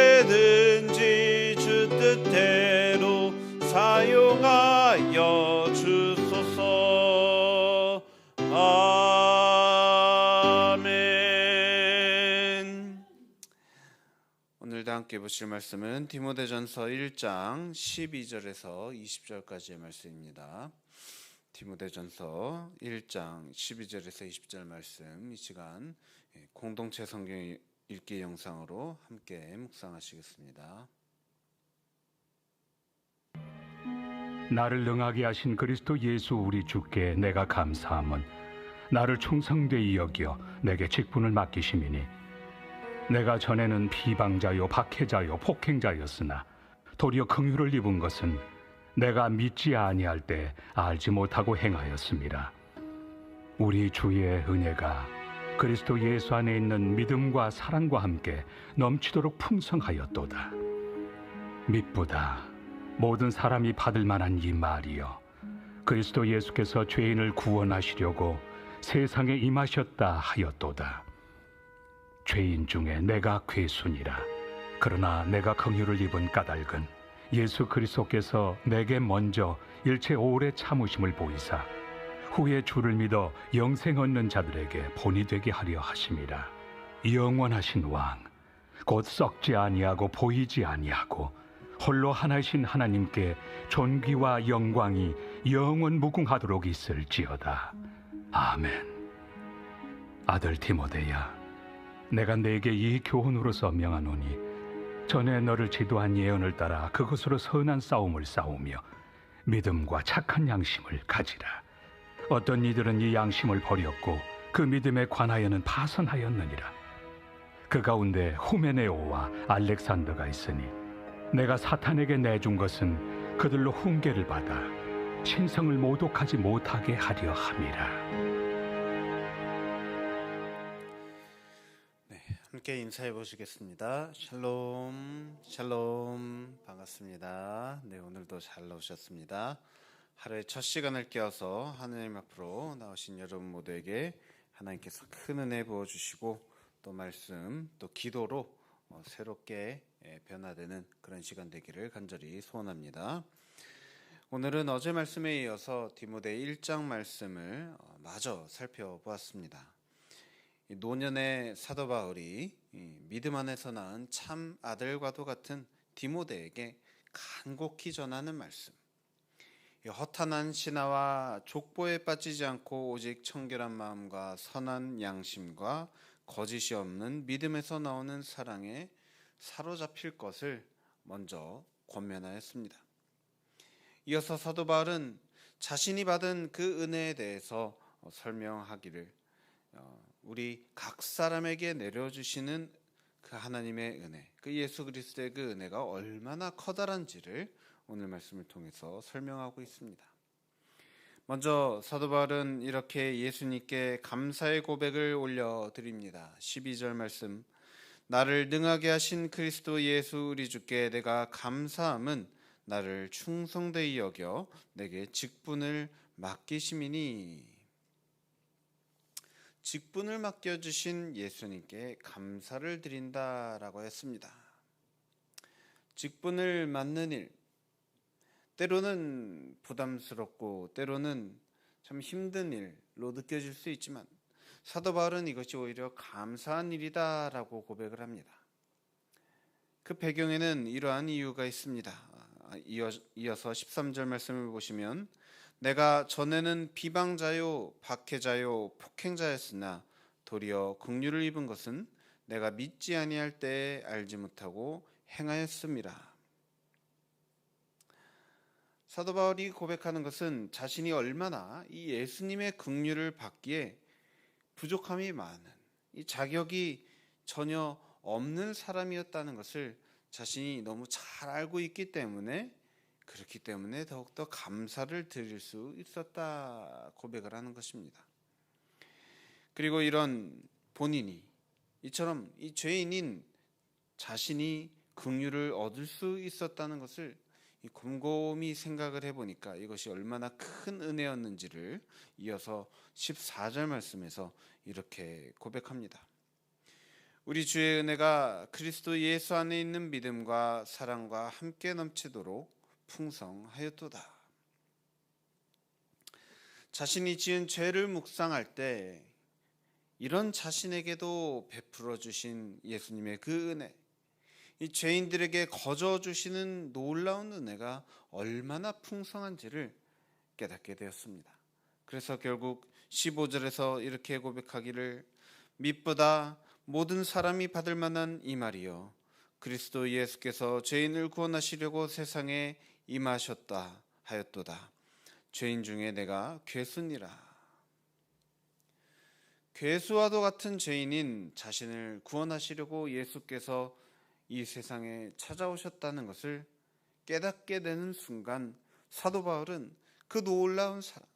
언제든지 주 뜻대로 사용하여 주소서 아멘 오늘도 함께 보실 말씀은 디모데전서 1장 12절에서 20절까지의 말씀입니다. 디모데전서 1장 12절에서 20절 말씀 이 시간 예, 공동체 성경 읽기 영상으로 함께 묵상하시겠습니다. 나를 능하게 하신 그리스도 예수 우리 주께 내가 감사함은 나를 충성되이 여겨 내게 직분을 맡기심이니 내가 전에는 비방자요 박해자요 폭행자였으나 도리어 긍휼을 입은 것은 내가 믿지 아니할 때 알지 못하고 행하였습니다. 우리 주의 은혜가 그리스도 예수 안에 있는 믿음과 사랑과 함께 넘치도록 풍성하였도다. 믿보다 모든 사람이 받을 만한 이 말이여 그리스도 예수께서 죄인을 구원하시려고 세상에 임하셨다 하였도다 죄인 중에 내가 괴순이라 그러나 내가 긍휼을 입은 까닭은 예수 그리스도께서 내게 먼저 일체 오래 참으심을 보이사 후에 주를 믿어 영생 얻는 자들에게 본이 되게 하려 하심이라 영원하신 왕 곧 썩지 아니하고 보이지 아니하고 홀로 하나신 하나님께 존귀와 영광이 영원 무궁하도록 있을지어다. 아멘. 아들 디모데야, 내가 내게 이 교훈으로서 명하노니 전에 너를 지도한 예언을 따라 그것으로 선한 싸움을 싸우며 믿음과 착한 양심을 가지라. 어떤 이들은 이 양심을 버렸고 그 믿음에 관하여는 파선하였느니라. 그 가운데 후메네오와 알렉산더가 있으니 내가 사탄에게 내준 것은 그들로 훈계를 받아 신성을 모독하지 못하게 하려 함이라. 네, 함께 인사해 보시겠습니다. 샬롬, 샬롬, 반갑습니다. 네, 오늘도 잘 나오셨습니다. 하루의 첫 시간을 깨어서 하나님 앞으로 나오신 여러분 모두에게 하나님께서 큰 은혜 부어 주시고 또 말씀, 또 기도로 어, 새롭게 예, 변화되는 그런 시간 되기를 간절히 소원합니다. 오늘은 어제 말씀에 이어서 디모데 1장 말씀을 어, 마저 살펴보았습니다. 이 노년의 사도 바울이 이 믿음 안에서 낳은 참 아들과도 같은 디모데에게 간곡히 전하는 말씀. 이 허탄한 신화와 족보에 빠지지 않고 오직 청결한 마음과 선한 양심과 거짓이 없는 믿음에서 나오는 사랑에 사로잡힐 것을 먼저 권면하였습니다. 이어서 사도 바울은 자신이 받은 그 은혜에 대해서 설명하기를 어, 우리 각 사람에게 내려주시는 그 하나님의 은혜, 그 예수 그리스도의 그 은혜가 얼마나 커다란지를 오늘 말씀을 통해서 설명하고 있습니다. 먼저 사도 바울은 이렇게 예수님께 감사의 고백을 올려 드립니다. 12절 말씀 나를 능하게 하신 그리스도 예수 우리 주께 내가 감사함은 나를 충성되이 여겨 내게 직분을 맡기심이니 직분을 맡겨 주신 예수님께 감사를 드린다라고 했습니다. 직분을 맡는 일, 때로는 부담스럽고 때로는 참 힘든 일로 느껴질 수 있지만 사도 바울은 이것이 오히려 감사한 일이다라고 고백을 합니다. 그 배경에는 이러한 이유가 있습니다. 이어, 이어서 13절 말씀을 보시면 내가 전에는 비방자요 박해자요 폭행자였으나 도리어 긍휼을 입은 것은 내가 믿지 아니할 때에 알지 못하고 행하였습니다. 사도 바울이 고백하는 것은 자신이 얼마나 이 예수님의 긍휼을 받기에 부족함이 많은 이 자격이 전혀 없는 사람이었다는 것을 자신이 너무 잘 알고 있기 때문에 그렇기 때문에 더욱더 감사를 드릴 수 있었다 고백을 하는 것입니다. 그리고 이런 본인이 이처럼 이 죄인인 자신이 긍휼을 얻을 수 있었다는 것을 곰곰이 생각을 해보니까 이것이 얼마나 큰 은혜였는지를 이어서 14절 말씀에서 이렇게 고백합니다. 우리 주의 은혜가 그리스도 예수 안에 있는 믿음과 사랑과 함께 넘치도록 풍성하였도다. 자신이 지은 죄를 묵상할 때 이런 자신에게도 베풀어 주신 예수님의 그 은혜, 이 죄인들에게 거저 주시는 놀라운 은혜가 얼마나 풍성한지를 깨닫게 되었습니다. 그래서 결국 15절에서 이렇게 고백하기를 믿보다 모든 사람이 받을 만한 이 말이요 그리스도 예수께서 죄인을 구원하시려고 세상에 임하셨다 하였도다. 죄인 중에 내가 괴순이라. 괴수와도 같은 죄인인 자신을 구원하시려고 예수께서 이 세상에 찾아오셨다는 것을 깨닫게 되는 순간 사도 바울은 그 놀라운 사랑,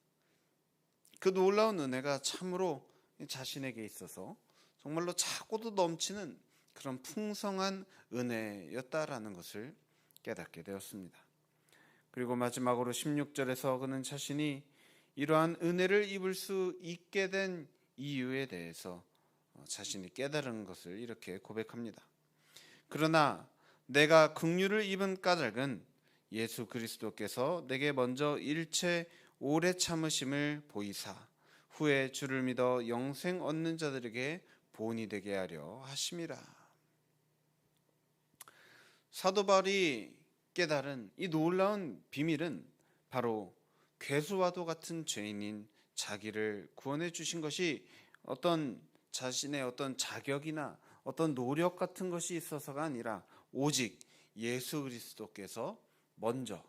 그 놀라운 은혜가 참으로 자신에게 있어서 정말로 차고도 넘치는 그런 풍성한 은혜였다라는 것을 깨닫게 되었습니다. 그리고 마지막으로 16절에서 그는 자신이 이러한 은혜를 입을 수 있게 된 이유에 대해서 자신이 깨달은 것을 이렇게 고백합니다. 그러나 내가 긍휼을 입은 까닭은 예수 그리스도께서 내게 먼저 일체 오래 참으심을 보이사 후에 주를 믿어 영생 얻는 자들에게 본이 되게 하려 하심이라. 사도 바울이 깨달은 이 놀라운 비밀은 바로 괴수와도 같은 죄인인 자기를 구원해 주신 것이 어떤 자신의 어떤 자격이나 어떤 노력 같은 것이 있어서가 아니라 오직 예수 그리스도께서 먼저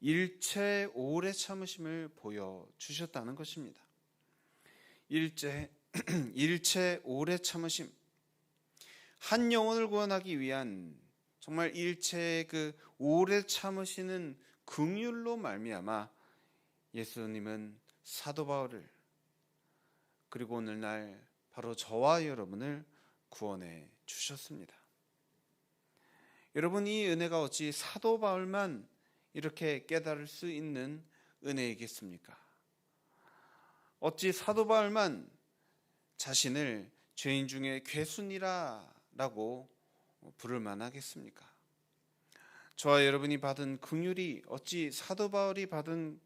일체 오래 참으심을 보여 주셨다는 것입니다. 일체 일체 오래 참으심 한 영혼을 구원하기 위한 정말 일체의 그 오래 참으시는 긍휼로 말미암아 예수님은 사도 바울을 그리고 오늘날 바로 저와 여러분을 구원해 주셨습니다. 여러분 이 은혜가 어찌 사도 바울만 이렇게 깨달을 수 있는 은혜이겠습니까? 어찌 사도 바울만 자신을 죄인 중에 괴순이라라고 부를 만하겠습니까? 저와 여러분이 받은 긍휼이 어찌 사도 바울이 받은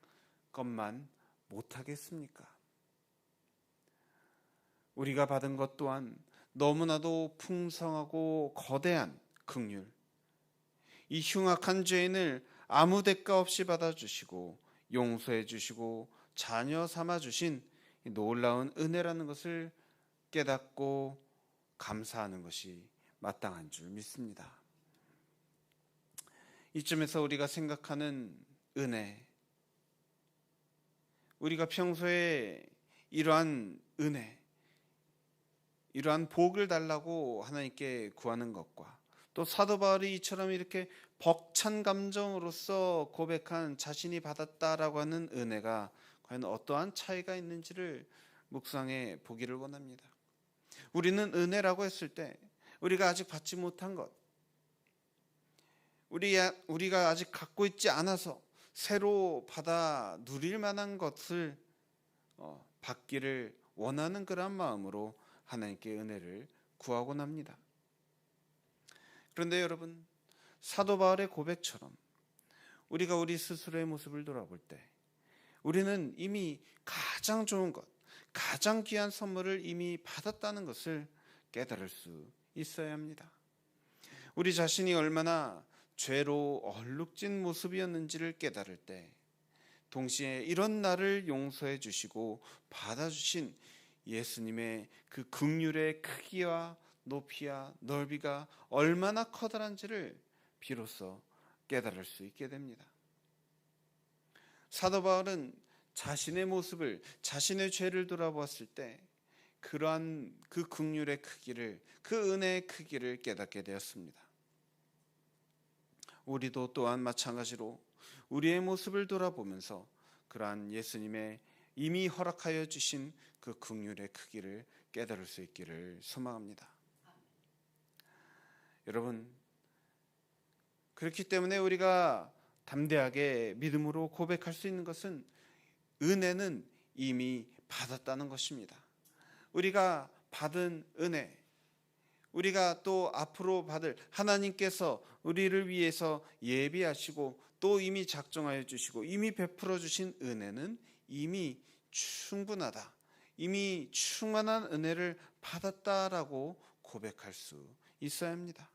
것만 못하겠습니까? 우리가 받은 것 또한 너무나도 풍성하고 거대한 긍휼. 이 흉악한 죄인을 아무 대가 없이 받아주시고 용서해 주시고 자녀 삼아 주신 놀라운 은혜라는 것을 깨닫고 감사하는 것이 마땅한 줄 믿습니다. 이쯤에서 우리가 생각하는 은혜, 우리가 평소에 이러한 은혜, 이러한 복을 달라고 하나님께 구하는 것과 또 사도 바울이 이처럼 이렇게 벅찬 감정으로서 고백한 자신이 받았다라고 하는 은혜가 과연 어떠한 차이가 있는지를 묵상해 보기를 원합니다. 우리는 은혜라고 했을 때 우리가 아직 받지 못한 것, 우리 우리가 아직 갖고 있지 않아서 새로 받아 누릴 만한 것을 어, 받기를 원하는 그런 마음으로 하나님께 은혜를 구하곤 합니다. 그런데 여러분 사도 바울의 고백처럼 우리가 우리 스스로의 모습을 돌아볼 때 우리는 이미 가장 좋은 것, 가장 귀한 선물을 이미 받았다는 것을 깨달을 수 있어야 합니다. 우리 자신이 얼마나 죄로 얼룩진 모습이었는지를 깨달을 때 동시에 이런 나를 용서해 주시고 받아주신 예수님의 그 극률의 크기와 높이와 넓이가 얼마나 커다란지를 비로소 깨달을 수 있게 됩니다. 사도 바울은 자신의 모습을 자신의 죄를 돌아보았을 때 그러한 그 극률의 크기를 그 은혜의 크기를 깨닫게 되었습니다. 우리도 또한 마찬가지로 우리의 모습을 돌아보면서 그러한 예수님의 이미 허락하여 주신 그 극률의 크기를 깨달을 수 있기를 소망합니다. 여러분 그렇기 때문에 우리가 담대하게 믿음으로 고백할 수 있는 것은 은혜는 이미 받았다는 것입니다. 우리가 받은 은혜, 우리가 또 앞으로 받을 하나님께서 우리를 위해서 예비하시고 또 이미 작정하여 주시고 이미 베풀어 주신 은혜는 이미 충분하다. 이미 충만한 은혜를 받았다라고 고백할 수 있어야 합니다.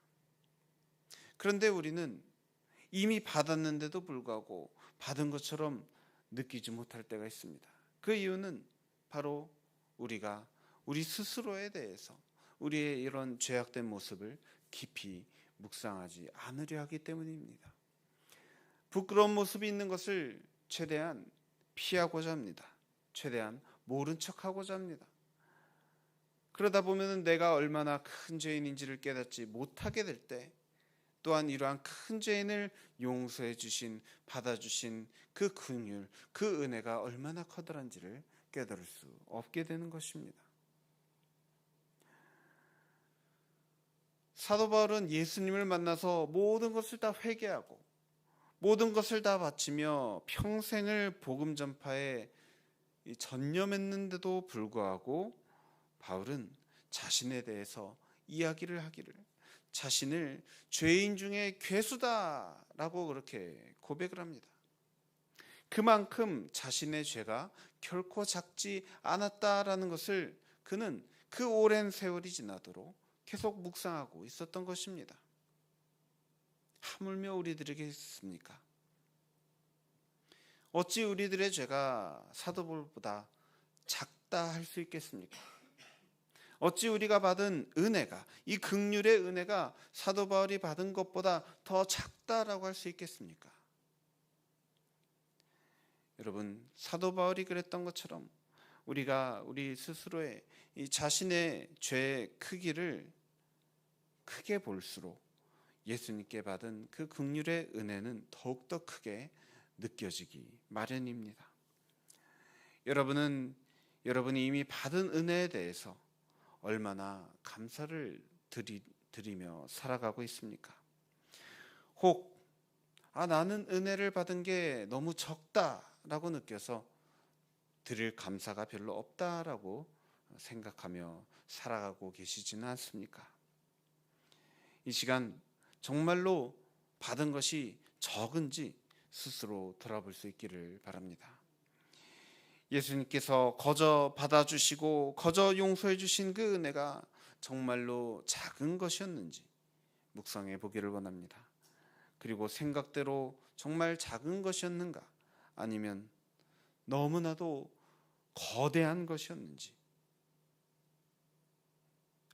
그런데 우리는 이미 받았는데도 불구하고 받은 것처럼 느끼지 못할 때가 있습니다. 그 이유는 바로 우리가 우리 스스로에 대해서 우리의 이런 죄악된 모습을 깊이 묵상하지 않으려 하기 때문입니다. 부끄러운 모습이 있는 것을 최대한 피하고자 합니다. 최대한 모른 척하고자 합니다. 그러다 보면 내가 얼마나 큰 죄인인지를 깨닫지 못하게 될 때 또한 이러한 큰 죄인을 용서해 주신 받아 주신 그 긍휼, 그 은혜가 얼마나 커다란지를 깨달을 수 없게 되는 것입니다. 사도 바울은 예수님을 만나서 모든 것을 다 회개하고 모든 것을 다 바치며 평생을 복음 전파에 전념했는데도 불구하고 바울은 자신에 대해서 이야기를 하기를 자신을 죄인 중에 괴수다라고 그렇게 고백을 합니다. 그만큼 자신의 죄가 결코 작지 않았다라는 것을 그는 그 오랜 세월이 지나도록 계속 묵상하고 있었던 것입니다. 하물며 우리들에게 있습니까? 어찌 우리들의 죄가 사도볼보다 작다 할 수 있겠습니까? 어찌 우리가 받은 은혜가 이 극률의 은혜가 사도 바울이 받은 것보다 더 작다라고 할 수 있겠습니까? 여러분 사도 바울이 그랬던 것처럼 우리가 우리 스스로의 이 자신의 죄의 크기를 크게 볼수록 예수님께 받은 그 극률의 은혜는 더욱더 크게 느껴지기 마련입니다. 여러분은 여러분이 이미 받은 은혜에 대해서 얼마나 감사를 드리, 드리며 살아가고 있습니까? 혹, 아, 나는 은혜를 받은 게 너무 적다라고 느껴서 드릴 감사가 별로 없다라고 생각하며 살아가고 계시지는 않습니까? 이 시간 정말로 받은 것이 적은지 스스로 돌아볼 수 있기를 바랍니다. 예수님께서 거저 받아주시고 거저 용서해 주신 그 은혜가 정말로 작은 것이었는지 묵상해 보기를 원합니다. 그리고 생각대로 정말 작은 것이었는가 아니면 너무나도 거대한 것이었는지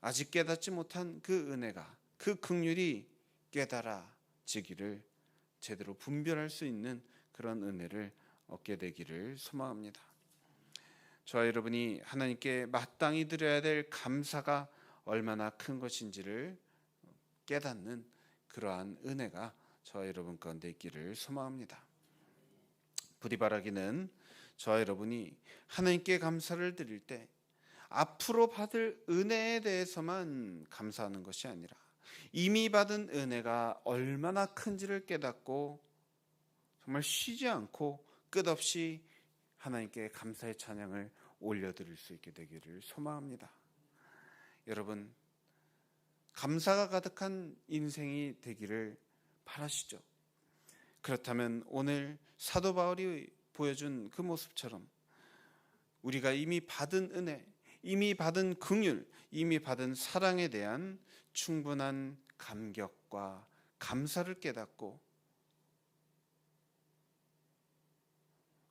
아직 깨닫지 못한 그 은혜가 그 극률이 깨달아지기를 제대로 분별할 수 있는 그런 은혜를 얻게 되기를 소망합니다. 저와 여러분이 하나님께 마땅히 드려야 될 감사가 얼마나 큰 것인지를 깨닫는 그러한 은혜가 저와 여러분 가운데 있기를 소망합니다. 부디 바라기는 저와 여러분이 하나님께 감사를 드릴 때 앞으로 받을 은혜에 대해서만 감사하는 것이 아니라 이미 받은 은혜가 얼마나 큰지를 깨닫고 정말 쉬지 않고 끝없이 하나님께 감사의 찬양을 올려드릴 수 있게 되기를 소망합니다. 여러분, 감사가 가득한 인생이 되기를 바라시죠. 그렇다면 오늘 사도 바울이 보여준 그 모습처럼 우리가 이미 받은 은혜, 이미 받은 긍휼, 이미 받은 사랑에 대한 충분한 감격과 감사를 깨닫고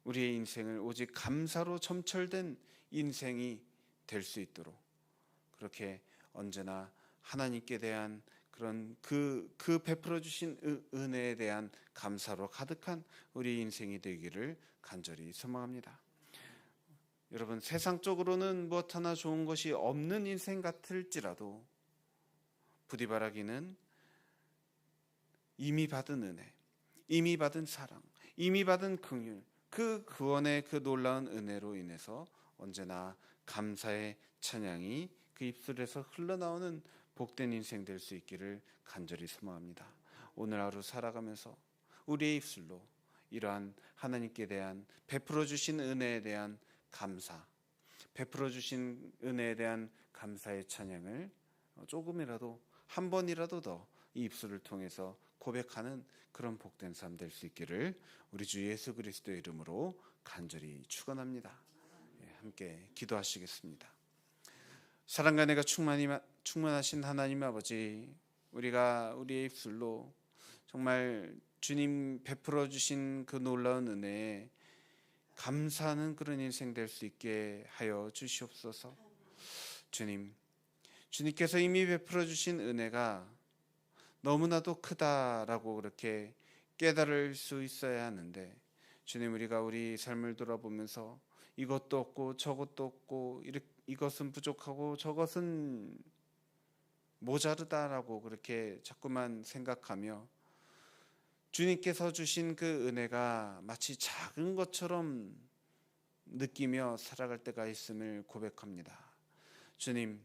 우리의 인생을 오직 감사로 점철된 인생이 될 수 있도록 그렇게 언제나 하나님께 대한 그런 그, 그 베풀어 주신 은- 은혜에 대한 감사로 가득한 우리 인생이 되기를 간절히 소망합니다. 여러분 세상적으로는 무엇 하나 좋은 것이 없는 인생 같을지라도 부디 바라기는 이미 받은 은혜, 이미 받은 사랑, 이미 받은 긍휼, 그 구원의 그 놀라운 은혜로 인해서 언제나 감사의 찬양이 그 입술에서 흘러나오는 복된 인생 될 수 있기를 간절히 소망합니다. 오늘 하루 살아가면서 우리의 입술로 이러한 하나님께 대한 베풀어 주신 은혜에 대한 감사, 베풀어 주신 은혜에 대한 감사의 찬양을 조금이라도 한 번이라도 더 이 입술을 통해서 고백하는 그런 복된 삶 될 수 있기를 우리 주 예수 그리스도의 이름으로 간절히 축원합니다. 예, 함께 기도하시겠습니다. 사랑과 내가 충만히 충만하신 하나님 아버지, 우리가 우리의 입술로 정말 주님 베풀어 주신 그 놀라운 은혜에 감사하는 그런 인생 될 수 있게 하여 주시옵소서. 주님, 주님께서 이미 베풀어 주신 은혜가 너무나도 크다라고 그렇게 깨달을 수 있어야 하는데 주님 우리가 우리 삶을 돌아보면서 이것도 없고 저것도 없고 이것은 부족하고 저것은 모자르다라고 그렇게 자꾸만 생각하며 주님께서 주신 그 은혜가 마치 작은 것처럼 느끼며 살아갈 때가 있음을 고백합니다. 주님,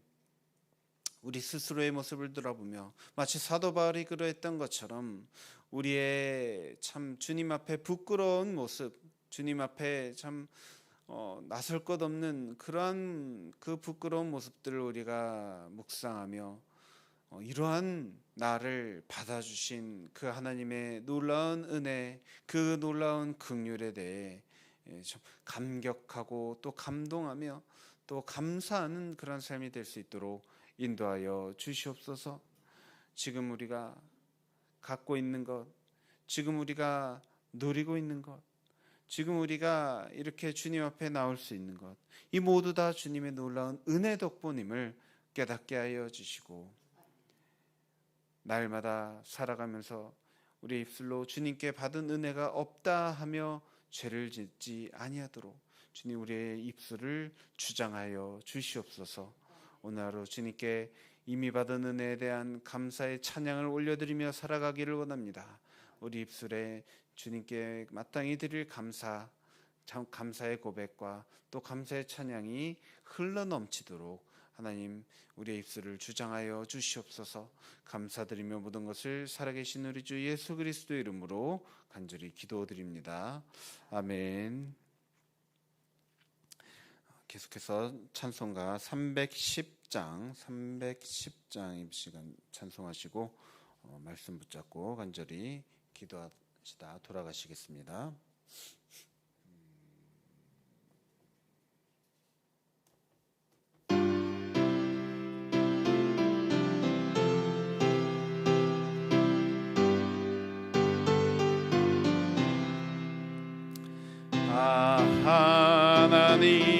우리 스스로의 모습을 돌아보며 마치 사도 바울이 그러했던 것처럼 우리의 참 주님 앞에 부끄러운 모습, 주님 앞에 참 어, 나설 것 없는 그러한 그 부끄러운 모습들을 우리가 묵상하며 어, 이러한 나를 받아주신 그 하나님의 놀라운 은혜, 그 놀라운 긍휼에 대해 예, 좀 감격하고 또 감동하며 또 감사하는 그런 삶이 될 수 있도록 인도하여 주시옵소서. 지금 우리가 갖고 있는 것, 지금 우리가 누리고 있는 것, 지금 우리가 이렇게 주님 앞에 나올 수 있는 것, 이 모두 다 주님의 놀라운 은혜 덕분임을 깨닫게 하여 주시고, 날마다 살아가면서 우리 입술로 주님께 받은 은혜가 없다 하며 죄를 짓지 아니하도록 주님 우리의 입술을 주장하여 주시옵소서. 오늘 하루 주님께 이미 받은 은혜에 대한 감사의 찬양을 올려드리며 살아가기를 원합니다. 우리 입술에 주님께 마땅히 드릴 감사, 참 감사의 고백과 또 감사의 찬양이 흘러 넘치도록 하나님 우리의 입술을 주장하여 주시옵소서. 감사드리며 모든 것을 살아계신 우리 주 예수 그리스도 이름으로 간절히 기도드립니다. 아멘. 계속해서 찬송가 310장 310장 이 시간 찬송하시고 어, 말씀 붙잡고 간절히 기도하시다 돌아가시겠습니다. 아 하나님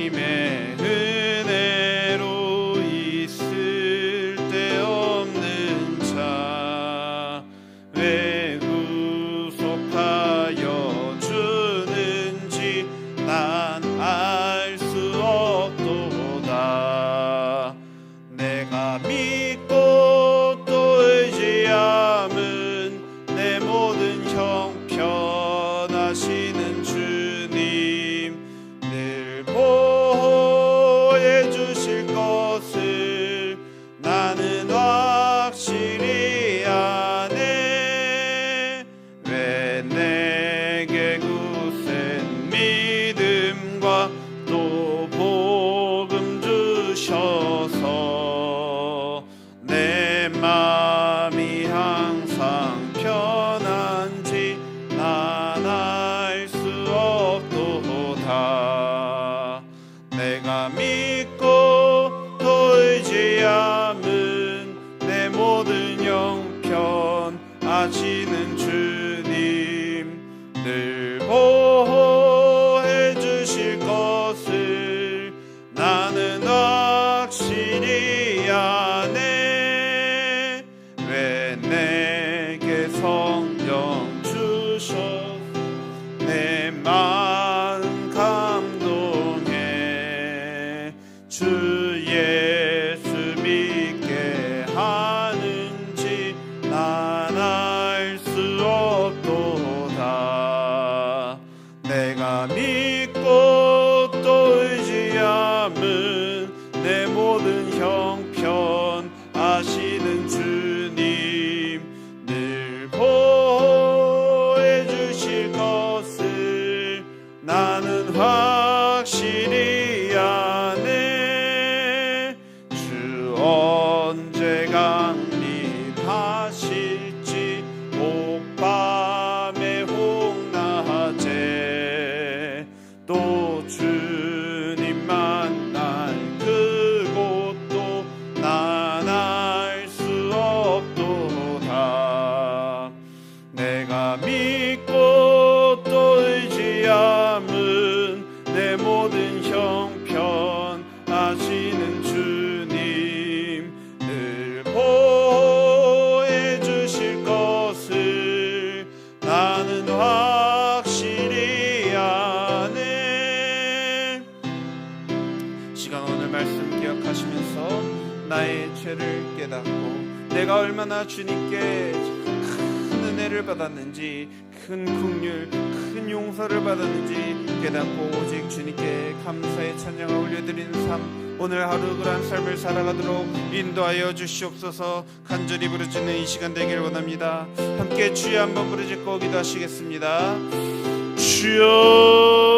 사라지네 모든 형 받았는지 큰 긍휼 큰 용서를 받았는지 깨닫고 오직 주님께 감사의 찬양을 올려드리는 삶 오늘 하루 그런 삶을 살아가도록 인도하여 주시옵소서. 간절히 부르짖는 이 시간 되길 원합니다. 함께 주여 한번 부르짖고 기도하시겠습니다. 주여